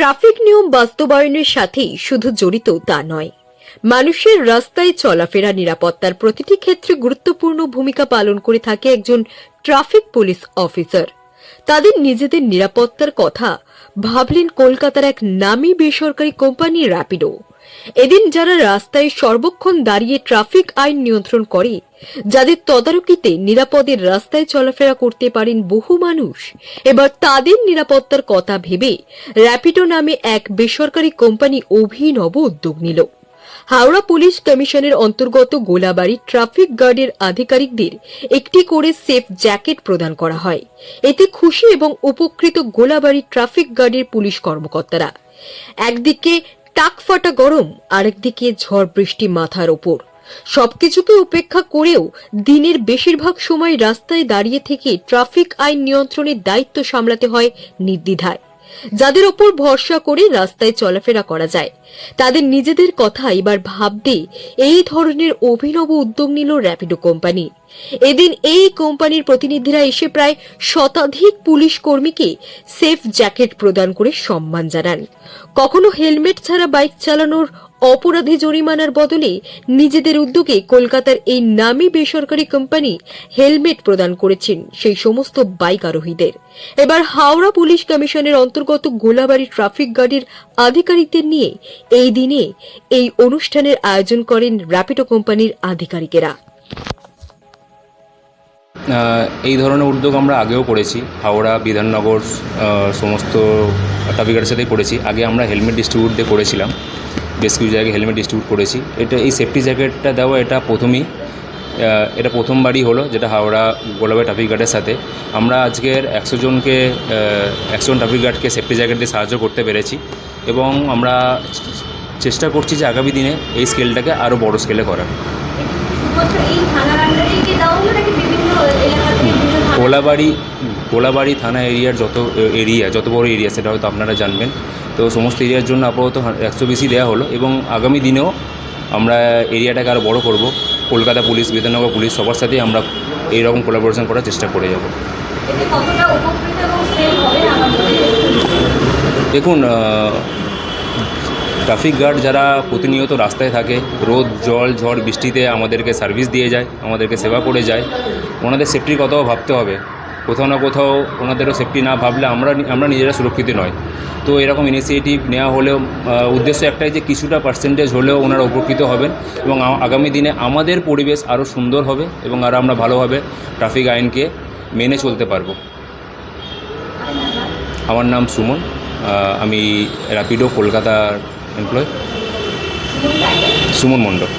Traffic নিয়ম বাস্তবায়নের সাথেই শুধু জড়িত তা নয়। মানুষের রাস্তায় চলাফেরা নিরাপত্তার প্রতিটি ক্ষেত্রে গুরুত্বপূর্ণ ভূমিকা পালন করে থাকে একজন ট্রাফিক পুলিশ অফিসার। তাদের নিজেদের নিরাপত্তার কথা ভাবলেন কলকাতার এক নামী বেসরকারি কোম্পানি র্যাপিডো এদিন যারা রাস্তায় সর্বক্ষণ দাঁড়িয়ে ট্রাফিক আইন নিয়ন্ত্রণ করে, যাদের তদারকিতে নিরাপদে রাস্তায় চলাফেরা করতে পারেন বহু মানুষ, এবার তাদের নিরাপত্তার কথা ভেবে র্যাপিডো নামে এক বেসরকারি কোম্পানি অভিনব উদ্যোগ নিল। হাওড়া পুলিশ কমিশনের অন্তর্গত গোলাবাড়ি ট্রাফিক গার্ডের আধিকারিকদের একটি করে সেফ জ্যাকেট প্রদান করা হয়। এতে খুশি এবং উপকৃত গোলাবাড়ি ট্রাফিক গার্ডের পুলিশ কর্মকর্তারা। একদিকে টাক ফাটা গরম আরেকদিকে ঝড় বৃষ্টি মাথার ওপর। সবকিছুকে উপেক্ষা করেও দিনের বেশিরভাগ সময় রাস্তায় দাঁড়িয়ে থেকে ট্রাফিক আইন নিয়ন্ত্রণের দায়িত্ব সামলাতে হয় নির্দ্বিধায়। যাদের ওপর ভরসা করে রাস্তায় চলাফেরা করা যায়। তাদের নিজেদের কথা এবার ভাবতে এই ধরনের অভিনব উদ্যোগ নিল র্যাপিডো কোম্পানি। এদিন এই কোম্পানির প্রতিনিধিরা এসে প্রায় শতাধিক পুলিশ কর্মীকে সেফ জ্যাকেট প্রদান করে সম্মান জানান। কখনো হেলমেট ছাড়া বাইক চালানোর অপরাধী জরিমানার বদলে নিজেদের উদ্যোগে কলকাতার এই নামী বেসরকারি কোম্পানি হেলমেট প্রদান করেছেন সেই সমস্ত বাইক আরোহীদের। এবার হাওড়া পুলিশ কমিশনের অন্তর্গত গোলাবাড়ি ট্রাফিক গার্ডের আধিকারিকদের নিয়ে এই দিনে এই অনুষ্ঠানের আয়োজন করেন র্যাপিডো কোম্পানির আধিকারিকেরা। এই ধরনের উদ্যোগ আমরা আগেও করেছি। হাওড়া, বিধাননগর সমস্ত ট্রাফিকের সাথেই করেছি। আগে আমরা হেলমেট ডিস্ট্রিবিউট দিয়ে করেছিলাম। বেশ কিছু জায়গায় হেলমেট ডিস্ট্রিবিউট করেছি। এটা এই সেফটি জ্যাকেটটা দেওয়া এটা প্রথমেই এটা প্রথমবারই হলো যেটা হাওড়া গোলাবাই ট্রাফিক গার্ডের সাথে। আমরা আজকের একশো জনকে একশো জন ট্রাফিক গার্ডকে সেফটি জ্যাকেট দিয়ে সাহায্য করতে পেরেছি এবং আমরা চেষ্টা করছি যে আগামী দিনে এই স্কেলটাকে আরও বড় স্কেলে করার। গোলাবাড়ি গোলাবাড়ি থানা এরিয়ার যত এরিয়া যত বড় এরিয়া সেটা হয়তো আপনারা জানবেন। তো সমস্ত এরিয়ার জন্য আপাতত একশো বেশি দেওয়া হলো এবং আগামী দিনেও আমরা এরিয়াটাকে আরও বড় করব। কলকাতা পুলিশ বিধাননগর পুলিশ সবার সাথেই আমরা এইরকম কোলাবোরেশন করার চেষ্টা করে যাব। দেখুন ট্রাফিক গার্ড যারা প্রতিনিয়ত রাস্তায় থাকে রোদ জল ঝড় বৃষ্টিতে আমাদেরকে সার্ভিস দিয়ে যায় আমাদেরকে সেবা করে যায় ওনাদের সেফটির কথাও ভাবতে হবে। কোথাও না কোথাও ওনাদেরও সেফটি না ভাবলে আমরা আমরা নিজেরা সুরক্ষিত নয়। তো এরকম ইনিশিয়েটিভ নেওয়া হলেও উদ্দেশ্য একটাই যে কিছুটা পার্সেন্টেজ হলেও ওনারা উপকৃত হবেন এবং আগামী দিনে আমাদের পরিবেশ আরও সুন্দর হবে এবং আরও আমরা ভালোভাবে ট্রাফিক আইনকে মেনে চলতে পারব। আমার নাম সুমন আমি র্যাপিডো কলকাতার এমপ্লয় সুমন মণ্ডল।